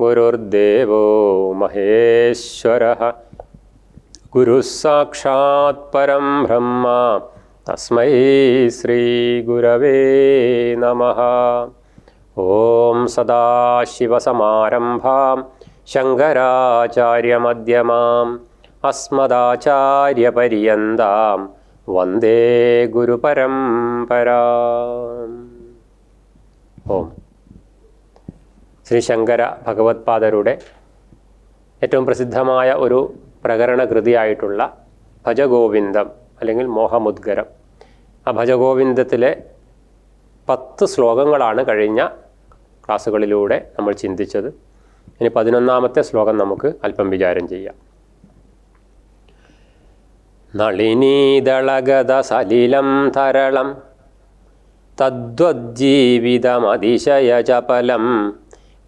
ഗുരുർദേവോ മഹേശ്വര. ഗുരുഃ സാക്ഷാത് പരം ബ്രഹ്മ തസ്മൈ ശ്രീ ഗുരവേ നമ. ഓം സദാശിവസമാരംഭാം ശങ്കരാചാര്യമധ്യമാം അസ്മദാചാര്യപര്യന്താം വന്ദേ ഗുരുപരമ്പരാം. ഓം. ശ്രീ ശങ്കര ഭഗവത്പാദരുടെ ഏറ്റവും പ്രസിദ്ധമായ ഒരു പ്രകരണ കൃതിയായിട്ടുള്ള ഭജഗോവിന്ദം അല്ലെങ്കിൽ മോഹമുദ്ഗരം. ആ ഭജഗോവിന്ദത്തിലെ പത്ത് ശ്ലോകങ്ങളാണ് കഴിഞ്ഞ ക്ലാസ്സുകളിലൂടെ നമ്മൾ ചിന്തിച്ചത്. ഇനി പതിനൊന്നാമത്തെ ശ്ലോകം നമുക്ക് അല്പം വിചാരം ചെയ്യാം. നളിനീതളഗത സലിലം തരളം തദ്വജ്ജീവിതമതിശയചപലം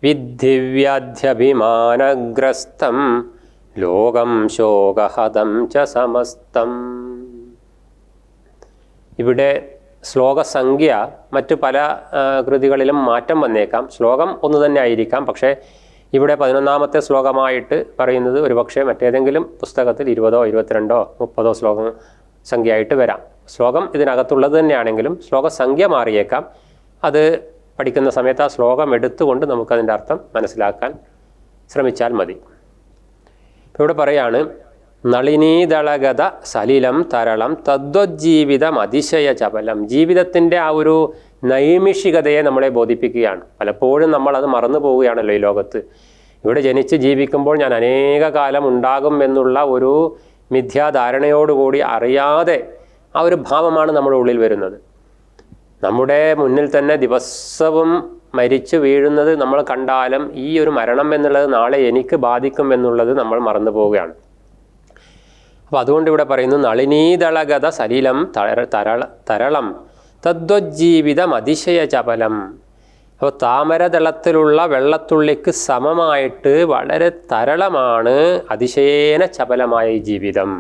വിദ്ധിവ്യാധ്യഭിമാനഗ്രസ്തം ലോകം ശോകഹതം ച സമസ്തം. ഇവിടെ ശ്ലോകസംഖ്യ മറ്റു പല കൃതികളിലും മാറ്റം വന്നേക്കാം. ശ്ലോകം ഒന്ന് തന്നെ ആയിരിക്കാം പക്ഷേ ഇവിടെ പതിനൊന്നാമത്തെ ശ്ലോകമായിട്ട് പറയുന്നത് ഒരുപക്ഷെ മറ്റേതെങ്കിലും പുസ്തകത്തിൽ ഇരുപതോ ഇരുപത്തിരണ്ടോ മുപ്പതോ ശ്ലോകം സംഖ്യയായിട്ട് വരാം. ശ്ലോകം ഇതിനകത്തുള്ളത് തന്നെയാണെങ്കിലും ശ്ലോകസംഖ്യ മാറിയേക്കാം. അത് പഠിക്കുന്ന സമയത്ത് ആ ശ്ലോകം എടുത്തുകൊണ്ട് നമുക്കതിന്റെ അർത്ഥം മനസ്സിലാക്കാൻ ശ്രമിച്ചാൽ മതി. ഇപ്പോൾ ഇവിടെ പറയാണ് നളിനീതളഗത സലിലം തരളം തദ്വജ്ജീവിതം അതിശയ ചപലം. ജീവിതത്തിന്റെ ആ ഒരു നൈമിഷികതയെ നമ്മളെ ബോധിപ്പിക്കുകയാണ്. പലപ്പോഴും നമ്മളത് മറന്നു പോവുകയാണല്ലോ ഈ ലോകത്ത്. ഇവിടെ ജനിച്ച് ജീവിക്കുമ്പോൾ ഞാൻ അനേക കാലം ഉണ്ടാകും എന്നുള്ള ഒരു മിഥ്യാധാരണയോടുകൂടി അറിയാതെ ആ ഒരു ഭാവമാണ് നമ്മുടെ ഉള്ളിൽ വരുന്നത്. നമ്മുടെ മുന്നിൽ തന്നെ ദിവസവും മരിച്ചു വീഴുന്നത് നമ്മൾ കണ്ടാലും ഈ ഒരു മരണം എന്നുള്ളത് നാളെ എനിക്ക് ബാധിക്കും എന്നുള്ളത് നമ്മൾ മറന്നു പോവുകയാണ്. അപ്പോൾ അതുകൊണ്ട് ഇവിടെ പറയുന്നു നളിനീതളഗത സലിലം തര തരള തരളം തദ്വജ്ജീവിതം അതിശയ ചപലം. അപ്പോൾ താമരതളത്തിലുള്ള വെള്ളത്തുള്ളിക്ക് സമമായിട്ട് വളരെ തരളമാണ് അതിശയേന ചപലമായ ജീവിതം.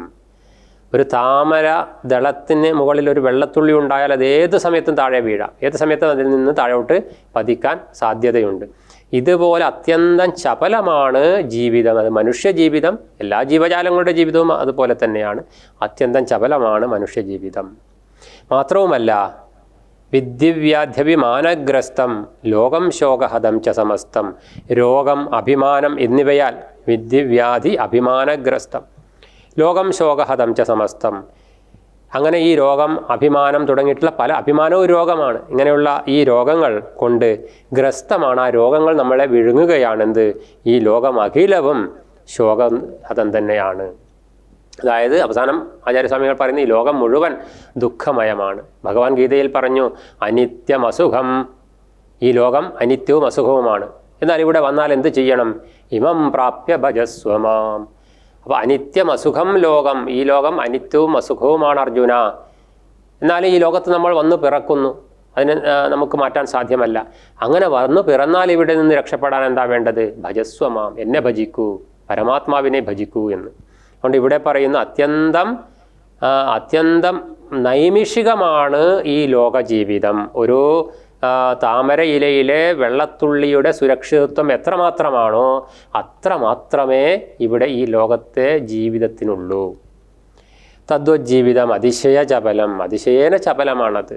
ഒരു താമര ദളത്തിന് മുകളിൽ ഒരു വെള്ളത്തുള്ളി ഉണ്ടായാൽ അത് ഏത് സമയത്തും താഴെ വീഴാം. ഏത് സമയത്തും അതിൽ നിന്ന് താഴോട്ട് പതിക്കാൻ സാധ്യതയുണ്ട്. ഇതുപോലെ അത്യന്തം ചപലമാണ് ജീവിതം. അത് മനുഷ്യ ജീവിതം എല്ലാ ജീവജാലങ്ങളുടെ ജീവിതവും അതുപോലെ തന്നെയാണ്. അത്യന്തം ചപലമാണ് മനുഷ്യ ജീവിതം. മാത്രവുമല്ല വിദ്യവ്യാധ്യഭിമാനഗ്രസ്തം ലോകം ശോകഹതം ച സമസ്തം രോഗം അഭിമാനം എന്നിവയാൽ വിദ്യവ്യാധി അഭിമാനഗ്രസ്തം. ലോകം ശോകഹതം ച സമസ്തം. അങ്ങനെ ഈ രോഗം അഭിമാനം തുടങ്ങിയിട്ടുള്ള പല അഭിമാനവും രോഗമാണ്. ഇങ്ങനെയുള്ള ഈ രോഗങ്ങൾ കൊണ്ട് ഗ്രസ്തമാണ് ആ രോഗങ്ങൾ നമ്മളെ വിഴുങ്ങുകയാണെന്ത്? ഈ ലോകം അഖിലവും ശോകഹതം തന്നെയാണ്. അതായത് അവസാനം ആചാര്യസ്വാമികൾ പറയുന്ന ഈ ലോകം മുഴുവൻ ദുഃഖമയമാണ്. ഭഗവാൻ ഗീതയിൽ പറഞ്ഞു അനിത്യം അസുഖം ഈ ലോകം അനിത്യവും അസുഖവുമാണ്. എന്നാൽ ഇവിടെ വന്നാൽ എന്ത് ചെയ്യണം? ഇമം പ്രാപ്യ ഭജസ്വമാം അപ്പോൾ അനിത്യം അസുഖം ലോകം. ഈ ലോകം അനിത്യവും അസുഖവുമാണ് അർജുന. എന്നാൽ ഈ ലോകത്ത് നമ്മൾ വന്ന് പിറക്കുന്നു. അതിന് നമുക്ക് മാറ്റാൻ സാധ്യമല്ല. അങ്ങനെ വന്ന് പിറന്നാൽ ഇവിടെ നിന്ന് രക്ഷപ്പെടാൻ എന്താ വേണ്ടത്? ഭജസ്വമാം എന്നെ ഭജിക്കൂ. പരമാത്മാവിനെ ഭജിക്കൂ എന്ന്. അതുകൊണ്ട് ഇവിടെ പറയുന്ന അത്യന്തം അത്യന്തം നൈമിഷികമാണ് ഈ ലോകജീവിതം. ആ, താമര ഇലയിലെ വെള്ളത്തുള്ളിയുടെ സുരക്ഷിതത്വം എത്രമാത്രമാണോ അത്രമാത്രമേ ഇവിടെ ഈ ലോകത്തെ ജീവിതത്തിനുള്ളൂ. തദ്വജീവിതം അതിശയ ചപലം അതിശയേന ചപലമാണത്.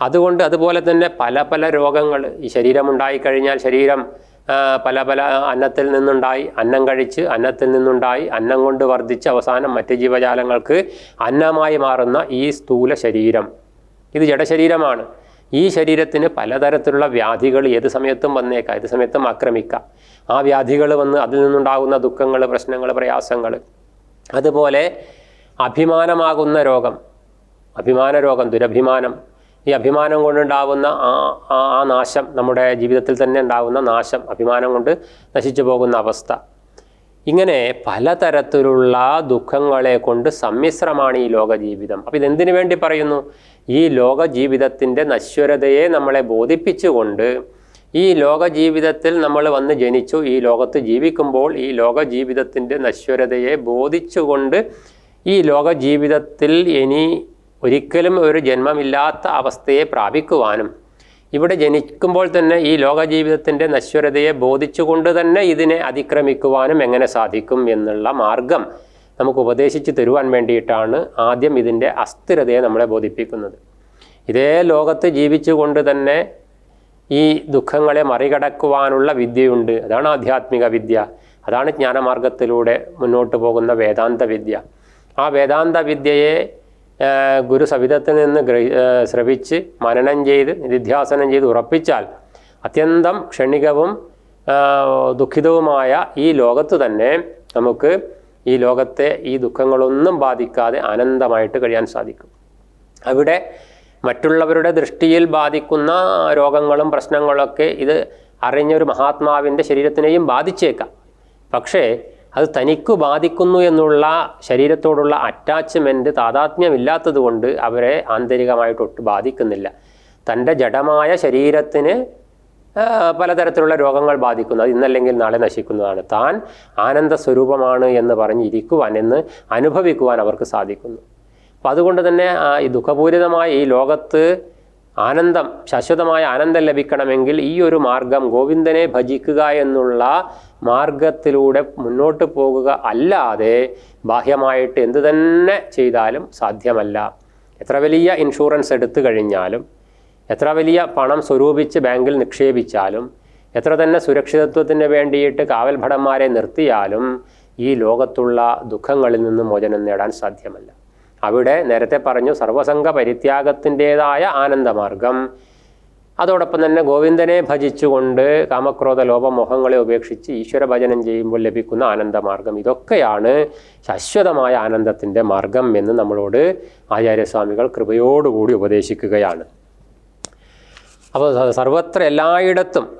അതുകൊണ്ട് അതുപോലെ തന്നെ പല പല രോഗങ്ങൾ ഈ ശരീരം ശരീരമുണ്ടായിക്കഴിഞ്ഞാൽ ശരീരം പല പല അന്നത്തിൽ നിന്നുണ്ടായി അന്നം കഴിച്ച് അന്നത്തിൽ നിന്നുണ്ടായി അന്നം കൊണ്ട് വർദ്ധിച്ച് അവസാനം മറ്റ് ജീവജാലങ്ങൾക്ക് അന്നമായി മാറുന്ന ഈ സ്ഥൂല ശരീരം. ഇത് ജഡശരീരമാണ്. ഈ ശരീരത്തിന് പലതരത്തിലുള്ള വ്യാധികൾ ഏത് സമയത്തും വന്നേക്കാം ഏത് സമയത്തും ആക്രമിക്കാം. ആ വ്യാധികൾ വന്ന് അതിൽ നിന്നുണ്ടാകുന്ന ദുഃഖങ്ങൾ പ്രശ്നങ്ങൾ പ്രയാസങ്ങൾ. അതുപോലെ അഭിമാനമാകുന്ന രോഗം അഭിമാന രോഗം ദുരഭിമാനം. ഈ അഭിമാനം കൊണ്ടുണ്ടാവുന്ന ആ ആ നാശം നമ്മുടെ ജീവിതത്തിൽ തന്നെ ഉണ്ടാകുന്ന നാശം അഭിമാനം കൊണ്ട് നശിച്ചു പോകുന്ന അവസ്ഥ. ഇങ്ങനെ പലതരത്തിലുള്ള ദുഃഖങ്ങളെ കൊണ്ട് സമ്മിശ്രമാണ് ഈ ലോക ജീവിതം അപ്പം ഇതെന്തിനു വേണ്ടി പറയുന്നു? ഈ ലോക ജീവിതത്തിന്റെ നശ്വരതയെ നമ്മളെ ബോധിപ്പിച്ചുകൊണ്ട് ഈ ലോക ജീവിതത്തിൽ നമ്മൾ വന്ന് ജനിച്ചു ഈ ലോകത്ത് ജീവിക്കുമ്പോൾ ഈ ലോക ജീവിതത്തിന്റെ നശ്വരതയെ ബോധിച്ചുകൊണ്ട് ഈ ലോക ജീവിതത്തിൽ ഇനി ഒരിക്കലും ഒരു ജന്മമില്ലാത്ത അവസ്ഥയെ പ്രാപിക്കുവാനും ഇവിടെ ജനിക്കുമ്പോൾ തന്നെ ഈ ലോക ജീവിതത്തിന്റെ നശ്വരതയെ ബോധിച്ചുകൊണ്ട് തന്നെ ഇതിനെ അതിക്രമിക്കുവാനും എങ്ങനെ സാധിക്കും എന്നുള്ള മാർഗം നമുക്ക് ഉപദേശിച്ച് തരുവാൻ വേണ്ടിയിട്ടാണ് ആദ്യം ഇതിന്റെ അസ്ഥിരതയെ നമ്മളെ ബോധിപ്പിക്കുന്നത്. ഇതേ ലോകത്ത് ജീവിച്ചുകൊണ്ട് തന്നെ ഈ ദുഃഖങ്ങളെ മറികടക്കുവാനുള്ള വിദ്യയുണ്ട്. അതാണ് ആധ്യാത്മിക വിദ്യ. അതാണ് ജ്ഞാനമാർഗത്തിലൂടെ മുന്നോട്ട് പോകുന്ന വേദാന്ത വിദ്യ. ആ വേദാന്ത വിദ്യയെ ഗുരു സവിധത്തിൽ നിന്ന് ഗ്രഹി ശ്രവിച്ച് മനനം ചെയ്ത് നിധ്യാസനം ചെയ്ത് ഉറപ്പിച്ചാൽ അത്യന്തം ക്ഷണികവും ദുഃഖിതവുമായ ഈ ലോകത്ത് തന്നെ നമുക്ക് ഈ ലോകത്തെ ഈ ദുഃഖങ്ങളൊന്നും ബാധിക്കാതെ ആനന്ദമായിട്ട് കഴിയാൻ സാധിക്കും. അവിടെ മറ്റുള്ളവരുടെ ദൃഷ്ടിയിൽ ബാധിക്കുന്ന രോഗങ്ങളും പ്രശ്നങ്ങളൊക്കെ ഇത് അറിഞ്ഞൊരു മഹാത്മാവിന്റെ ശരീരത്തിനെയും ബാധിച്ചേക്കാം. പക്ഷേ അത് തനിക്ക് ബാധിക്കുന്നു എന്നുള്ള ശരീരത്തോടുള്ള അറ്റാച്ച്മെന്റ് താതാത്മ്യമില്ലാത്തത് കൊണ്ട് അവരെ ആന്തരികമായിട്ട് ഒട്ട് ബാധിക്കുന്നില്ല. തന്റെ ജഡമായ ശരീരത്തിന് പലതരത്തിലുള്ള രോഗങ്ങൾ ബാധിക്കുന്നു. അത് ഇന്നല്ലെങ്കിൽ നാളെ നശിക്കുന്നതാണ്. താൻ ആനന്ദ സ്വരൂപമാണ് എന്ന് പറഞ്ഞിരിക്കുവാൻ എന്ന് അനുഭവിക്കുവാൻ അവർക്ക് സാധിക്കുന്നു. അപ്പം അതുകൊണ്ട് തന്നെ ഈ ദുഃഖപൂരിതമായ ഈ ലോകത്ത് ആനന്ദം ശാശ്വതമായ ആനന്ദം ലഭിക്കണമെങ്കിൽ ഈ ഒരു മാർഗം ഗോവിന്ദനെ ഭജിക്കുക എന്നുള്ള മാർഗത്തിലൂടെ മുന്നോട്ട് പോകുക അല്ലാതെ ബാഹ്യമായിട്ട് എന്തു തന്നെ ചെയ്താലും സാധ്യമല്ല. എത്ര വലിയ ഇൻഷുറൻസ് എടുത്തു കഴിഞ്ഞാലും എത്ര വലിയ പണം സ്വരൂപിച്ച് ബാങ്കിൽ നിക്ഷേപിച്ചാലും എത്ര തന്നെ സുരക്ഷിതത്വത്തിന് വേണ്ടിയിട്ട് കാവൽഭടന്മാരെ നിർത്തിയാലും ഈ ലോകത്തുള്ള ദുഃഖങ്ങളിൽ നിന്ന് മോചനം നേടാൻ സാധ്യമല്ല. അവിടെ നേരത്തെ പറഞ്ഞു സർവസംഘ പരിത്യാഗത്തിന്റെതായ ആനന്ദമാർഗം. അതോടൊപ്പം തന്നെ ഗോവിന്ദനെ ഭജിച്ചുകൊണ്ട് കാമക്രോധ ലോപമോഹങ്ങളെ ഉപേക്ഷിച്ച് ഈശ്വര ഭജനം ചെയ്യുമ്പോൾ ലഭിക്കുന്ന ആനന്ദമാർഗം. ഇതൊക്കെയാണ് ശാശ്വതമായ ആനന്ദത്തിന്റെ മാർഗം എന്ന് നമ്മളോട് ആചാര്യസ്വാമികൾ കൃപയോടുകൂടി ഉപദേശിക്കുകയാണ്. അപ്പോൾ സർവത്ര എല്ലായിടത്തും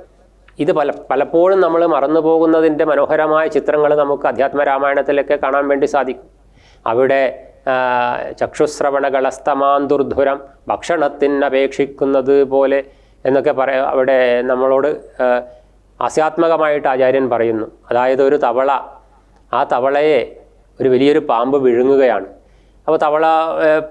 ഇത് പല പലപ്പോഴും നമ്മൾ മറന്നു പോകുന്നതിന്റെ മനോഹരമായ ചിത്രങ്ങൾ നമുക്ക് അധ്യാത്മ രാമായണത്തിലൊക്കെ കാണാൻ വേണ്ടി സാധിക്കും. അവിടെ ചക്ഷുശ്രവണകളസ്തമാന്തുർധുരം ഭക്ഷണത്തിനപേക്ഷിക്കുന്നത് പോലെ എന്നൊക്കെ പറയ അവിടെ നമ്മളോട് അസ്യാത്മകമായിട്ട് ആചാര്യൻ പറയുന്നു. അതായത് ഒരു തവള ആ തവളയെ ഒരു വലിയൊരു പാമ്പ് വിഴുങ്ങുകയാണ്. അപ്പോൾ തവള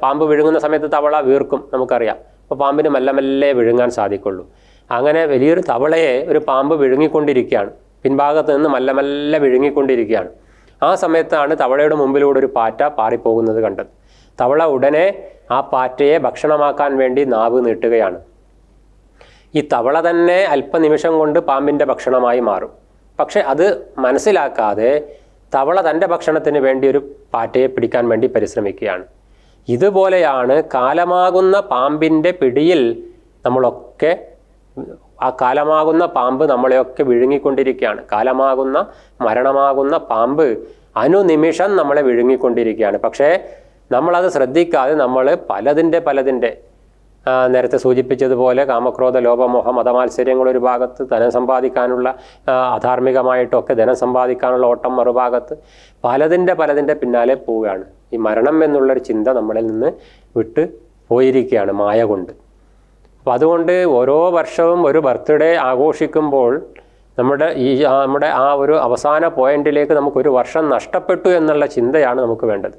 പാമ്പ് വിഴുങ്ങുന്ന സമയത്ത് തവള വീർക്കും നമുക്കറിയാം. അപ്പോൾ പാമ്പിന് മെല്ലെ മെല്ലെ വിഴുങ്ങാൻ സാധിക്കുള്ളൂ. അങ്ങനെ വലിയൊരു തവളയെ ഒരു പാമ്പ് വിഴുങ്ങിക്കൊണ്ടിരിക്കുകയാണ്. പിൻഭാഗത്ത് നിന്ന് മെല്ലെ മെല്ലെ വിഴുങ്ങിക്കൊണ്ടിരിക്കുകയാണ്. ആ സമയത്താണ് തവളയുടെ മുമ്പിലൂടെ ഒരു പാറ്റ പാറിപ്പോകുന്നത് കണ്ടത്. തവള ഉടനെ ആ പാറ്റയെ ഭക്ഷണമാക്കാൻ വേണ്ടി നാവ് നീട്ടുകയാണ്. ഈ തവള തന്നെ അല്പനിമിഷം കൊണ്ട് പാമ്പിന്റെ ഭക്ഷണമായി മാറും. പക്ഷെ അത് മനസ്സിലാക്കാതെ തവള തന്റെ ഭക്ഷണത്തിന് വേണ്ടി ഒരു പാറ്റയെ പിടിക്കാൻ വേണ്ടി പരിശ്രമിക്കുകയാണ്. ഇതുപോലെയാണ് കാലമാകുന്ന പാമ്പിന്റെ പിടിയിൽ നമ്മളൊക്കെ ആ കാലമാകുന്ന പാമ്പ് നമ്മളെയൊക്കെ വിഴുങ്ങിക്കൊണ്ടിരിക്കുകയാണ്. കാലമാകുന്ന മരണമാകുന്ന പാമ്പ് അനുനിമിഷം നമ്മളെ വിഴുങ്ങിക്കൊണ്ടിരിക്കുകയാണ്. പക്ഷേ നമ്മളത് ശ്രദ്ധിക്കാതെ നമ്മൾ പലതിന്റെ പലതിന്റെ നേരത്തെ സൂചിപ്പിച്ചതുപോലെ കാമക്രോധ ലോപമോഹ മതമാത്സര്യങ്ങൾ ഒരു ഭാഗത്ത് ധനം സമ്പാദിക്കാനുള്ള അധാർമികമായിട്ടൊക്കെ ധനം സമ്പാദിക്കാനുള്ള ഓട്ടം മറുഭാഗത്ത് പലതിന്റെ പലതിന്റെ പിന്നാലെ പോവുകയാണ്. ഈ മരണം എന്നുള്ളൊരു ചിന്ത നമ്മളിൽ നിന്ന് വിട്ട് പോയിരിക്കുകയാണ് മായ കൊണ്ട്. അപ്പോൾ അതുകൊണ്ട് ഓരോ വർഷവും ഒരു ബർത്ത്ഡേ ആഘോഷിക്കുമ്പോൾ നമ്മുടെ ഈ നമ്മുടെ ആ ഒരു അവസാന പോയിന്റിലേക്ക് നമുക്കൊരു വർഷം നഷ്ടപ്പെട്ടു എന്നുള്ള ചിന്തയാണ് നമുക്ക് വേണ്ടത്.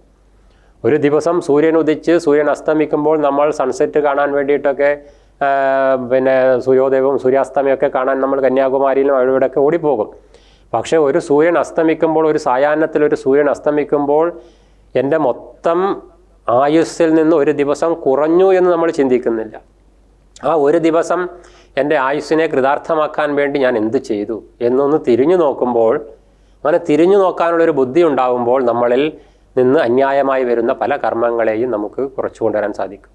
ഒരു ദിവസം സൂര്യൻ ഉദിച്ച് സൂര്യൻ അസ്തമിക്കുമ്പോൾ നമ്മൾ സൺസെറ്റ് കാണാൻ വേണ്ടിയിട്ടൊക്കെ പിന്നെ സൂര്യോദയവും സൂര്യാസ്തമയമൊക്കെ കാണാൻ നമ്മൾ കന്യാകുമാരിയിലും അവിടെയൊക്കെ ഓടിപ്പോകും. പക്ഷേ ഒരു സൂര്യൻ അസ്തമിക്കുമ്പോൾ ഒരു സായാഹ്നത്തിൽ ഒരു സൂര്യൻ അസ്തമിക്കുമ്പോൾ എന്റെ മൊത്തം ആയുസ്സിൽ നിന്ന് ഒരു ദിവസം കുറഞ്ഞു എന്ന് നമ്മൾ ചിന്തിക്കുന്നില്ല. ആ ഒരു ദിവസം എന്റെ ആയുസ്സിനെ കൃതാർത്ഥമാക്കാൻ വേണ്ടി ഞാൻ എന്ത് ചെയ്തു എന്നൊന്ന് തിരിഞ്ഞു നോക്കുമ്പോൾ അങ്ങനെ തിരിഞ്ഞു നോക്കാനുള്ളൊരു ബുദ്ധി ഉണ്ടാകുമ്പോൾ നമ്മളിൽ നിന്ന് അന്യായമായി വരുന്ന പല കർമ്മങ്ങളെയും നമുക്ക് കുറച്ചു കൊണ്ടുവരാൻ സാധിക്കും.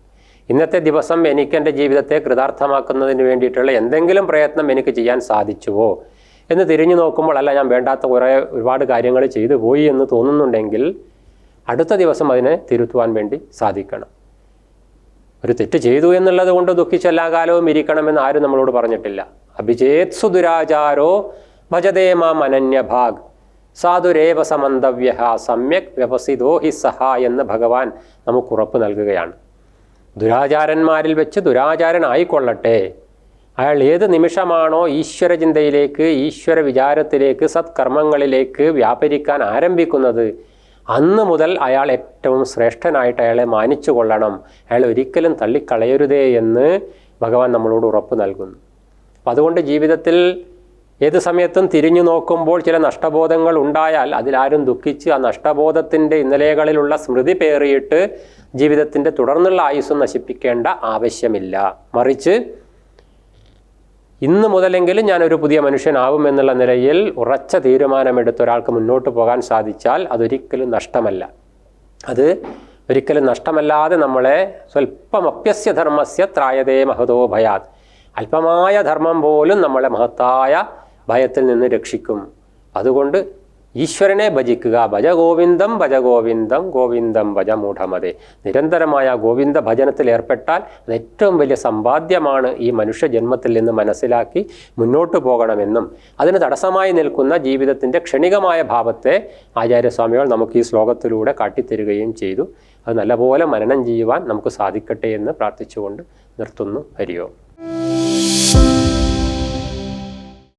ഇന്നത്തെ ദിവസം എനിക്ക് എന്റെ ജീവിതത്തെ കൃതാർത്ഥമാക്കുന്നതിന് വേണ്ടിയിട്ടുള്ള എന്തെങ്കിലും പ്രയത്നം എനിക്ക് ചെയ്യാൻ സാധിച്ചുവോ എന്ന് തിരിഞ്ഞു നോക്കുമ്പോൾ അല്ല ഞാൻ വേണ്ടാത്ത കുറേ ഒരുപാട് കാര്യങ്ങൾ ചെയ്തു പോയി എന്ന് തോന്നുന്നുണ്ടെങ്കിൽ അടുത്ത ദിവസം അതിനെ തിരുത്തുവാൻ വേണ്ടി സാധിക്കണം. ഒരു തെറ്റ് ചെയ്തു എന്നുള്ളത് കൊണ്ട് ദുഃഖിച്ചെല്ലാ കാലവും ഇരിക്കണമെന്ന് ആരും നമ്മളോട് പറഞ്ഞിട്ടില്ല. അഭിജേത് സുദുരാചാരോ ഭജതേ മാം അനന്യഭാഗ് സാധുരേവ സമന്തവ്യ സമ്യക് വ്യവസിതോ ഹി സഹ എന്ന് ഭഗവാൻ നമുക്ക് ഉറപ്പ് നൽകുകയാണ്. ദുരാചാരന്മാരിൽ വെച്ച് ദുരാചാരനായിക്കൊള്ളട്ടെ. അയാൾ ഏത് നിമിഷമാണോ ഈശ്വര ചിന്തയിലേക്ക് ഈശ്വര വിചാരത്തിലേക്ക് സത്കർമ്മങ്ങളിലേക്ക് വ്യാപരിക്കാൻ ആരംഭിക്കുന്നത് അന്ന് മുതൽ അയാൾ ഏറ്റവും ശ്രേഷ്ഠനായിട്ട് അയാളെ മാനിച്ചു കൊള്ളണം. അയാൾ ഒരിക്കലും തള്ളിക്കളയരുതേ എന്ന് ഭഗവാൻ നമ്മളോട് ഉറപ്പ് നൽകുന്നു. അപ്പം അതുകൊണ്ട് ജീവിതത്തിൽ ഏത് സമയത്തും തിരിഞ്ഞു നോക്കുമ്പോൾ ചില നഷ്ടബോധങ്ങൾ ഉണ്ടായാൽ അതിലാരും ദുഃഖിച്ച് ആ നഷ്ടബോധത്തിന്റെ ഇന്നലകളിലുള്ള സ്മൃതി പേറിയിട്ട് ജീവിതത്തിന്റെ തുടർന്നുള്ള ആയുസ് നശിപ്പിക്കേണ്ട ആവശ്യമില്ല. മറിച്ച് ഇന്ന് മുതലെങ്കിലും ഞാനൊരു പുതിയ മനുഷ്യനാവും എന്നുള്ള നിലയിൽ ഉറച്ച തീരുമാനമെടുത്ത് ഒരാൾക്ക് മുന്നോട്ട് പോകാൻ സാധിച്ചാൽ അതൊരിക്കലും നഷ്ടമല്ല. അത് ഒരിക്കലും നഷ്ടമല്ലാതെ നമ്മളെ സ്വല്പം അപ്യസ്യ ധർമ്മസ്യ ത്രായതേ മഹതോ ഭയാത്. അല്പമായ ധർമ്മം പോലും നമ്മളെ മഹത്തായ ഭയത്തിൽ നിന്ന് രക്ഷിക്കും. അതുകൊണ്ട് ഈശ്വരനെ ഭജിക്കുക. ഭജ ഗോവിന്ദം ഭജ ഗോവിന്ദം ഗോവിന്ദം ഭജ മൂഢമതെ നിരന്തരമായ ഗോവിന്ദ ഭജനത്തിൽ ഏർപ്പെട്ടാൽ അത് ഏറ്റവും വലിയ സമ്പാദ്യമാണ് ഈ മനുഷ്യ ജന്മത്തിൽ നിന്ന് മനസ്സിലാക്കി മുന്നോട്ട് പോകണമെന്നും അതിന് തടസ്സമായി നിൽക്കുന്ന ജീവിതത്തിന്റെ ക്ഷണികമായ ഭാവത്തെ ആചാര്യസ്വാമികൾ നമുക്ക് ഈ ശ്ലോകത്തിലൂടെ കാട്ടിത്തരുകയും ചെയ്തു. അത് നല്ലപോലെ മനനം ചെയ്യുവാൻ നമുക്ക് സാധിക്കട്ടെ എന്ന് പ്രാർത്ഥിച്ചുകൊണ്ട് നിർത്തുന്നു. ഹരിയോ.